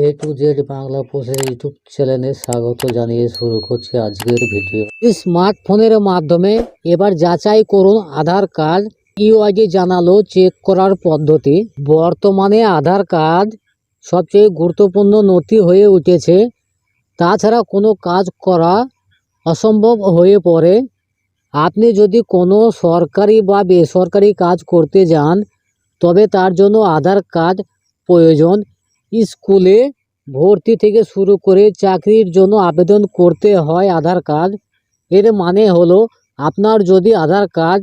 A to Z Bangla পোষের YouTube চ্যানেলে স্বাগত জানিয়ে শুরু করছি আজকের ভিডিও। স্মার্টফোনের মাধ্যমে এবার যাচাই করুন আধার কার্ড ইউআইডি জানালো চেক করার পদ্ধতি। বর্তমানে আধার কার্ড সবচেয়ে গুরুত্বপূর্ণ নথি হয়ে উঠেছে। তাছাড়া কোনো কাজ করা অসম্ভব হয়ে পড়ে। আপনি যদি কোনো সরকারি বা বেসরকারি কাজ করতে যান, তবে তার জন্য আধার কার্ড প্রয়োজন। স্কুলে ভর্তি থেকে শুরু করে চাকরির জন্য আবেদন করতে হয় আধার কার্ড। এর মানে হলো, আপনার যদি আধার কার্ড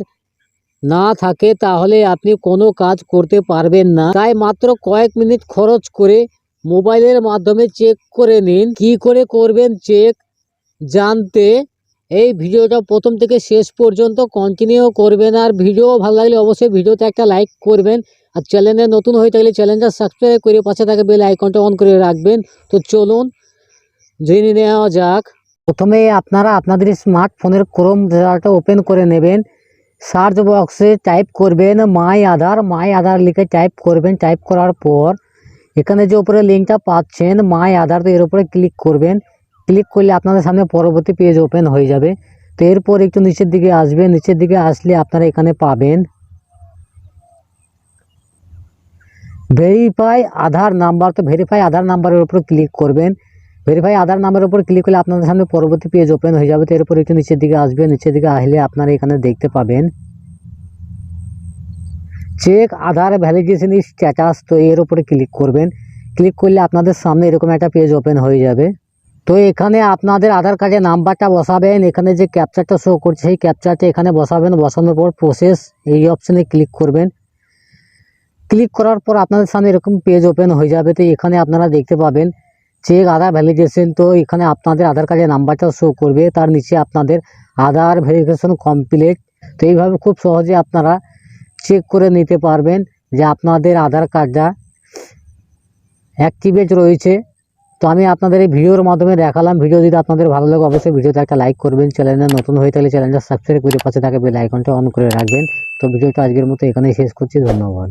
না থাকে, তাহলে আপনি কোনো কাজ করতে পারবেন না। তাই মাত্র কয়েক মিনিট খরচ করে মোবাইলের মাধ্যমে চেক করে নিন। কি করে করবেন, চেক জানতে এই ভিডিওটা প্রথম থেকে শেষ পর্যন্ত কন্টিনিউ করবেন। আর ভিডিও ভালো লাগলে অবশ্যই ভিডিওতে একটা লাইক করবেন। আর চ্যানেলে নতুন হয়ে থাকলে চ্যানেলটা সাবস্ক্রাইব করে পাশে থাকা বেল আইকনটা অন করে রাখবেন। তো চলুন, জেনে নেওয়া যাক। প্রথমে আপনারা আপনাদের স্মার্টফোনের ক্রোম ব্রাউজারটা ওপেন করে নেবেন। সার্চ বক্সে টাইপ করবেন মাই আধার মাই আধার লিখে টাইপ করবেন। টাইপ করার পর এখানে যে উপরে লিঙ্কটা পাচ্ছেন মাই আধার তো এর উপরে ক্লিক করবেন। ক্লিক করলে আপনাদের সামনে পরবর্তী পেজ ওপেন হয়ে যাবে। তো এরপর একটু নিচের দিকে আসবে নিচের দিকে আসলে আপনারা এখানে পাবেন ভেরিফাই আধার নাম্বার। তো ভেরিফাই আধার নাম্বারের উপর ক্লিক করবেন। ভেরিফাই আধার নাম্বারের উপর ক্লিক করলে আপনাদের সামনে পরবর্তী পেজ ওপেন হয়ে যাবে। তো এরপর একটু নিচের দিকে আসবে নিচের দিকে আসলে আপনারা এখানে দেখতে পাবেন। চেক আধার ভ্যালিডেশন স্ট্যাটাস তো এর উপরে ক্লিক করবেন। ক্লিক করলে আপনাদের সামনে এরকম একটা পেজ ওপেন হয়ে যাবে। তো এখানে আপনাদের আধার কার্ডের নাম্বারটা বসাবেন। এখানে যে ক্যাপচারটা শো করছে, সেই ক্যাপচারটা এখানে বসাবেন। বসানোর পর প্রসেস এই অপশানে ক্লিক করবেন। ক্লিক করার পর আপনাদের সামনে এরকম পেজ ওপেন হয়ে যাবে। তো এখানে আপনারা দেখতে পাবেন চেক আধার ভ্যালিডেশন তো এখানে আপনাদের আধার কার্ডের নাম্বারটা শো করবে। তার নিচে আপনাদের আধার ভেরিফিকেশন কমপ্লিট তো এইভাবে খুব সহজে আপনারা চেক করে নিতে পারবেন যে আপনাদের আধার কার্ডটা অ্যাক্টিভেট রয়েছে। তো আমি আপনাদের এই ভিডিওর মাধ্যমে দেখালাম। ভিডিও যদি আপনাদের ভালো লাগে, অবশ্যই ভিডিওতে একটা লাইক করবেন। চ্যানেলে নতুন হয়ে থাকলে চ্যানেলটা সাবস্ক্রাইব করে পাশে থাকে বেল আইকনটা অন করে রাখবেন। তো ভিডিওটা আজকের মতো এখানেই শেষ করছি। ধন্যবাদ।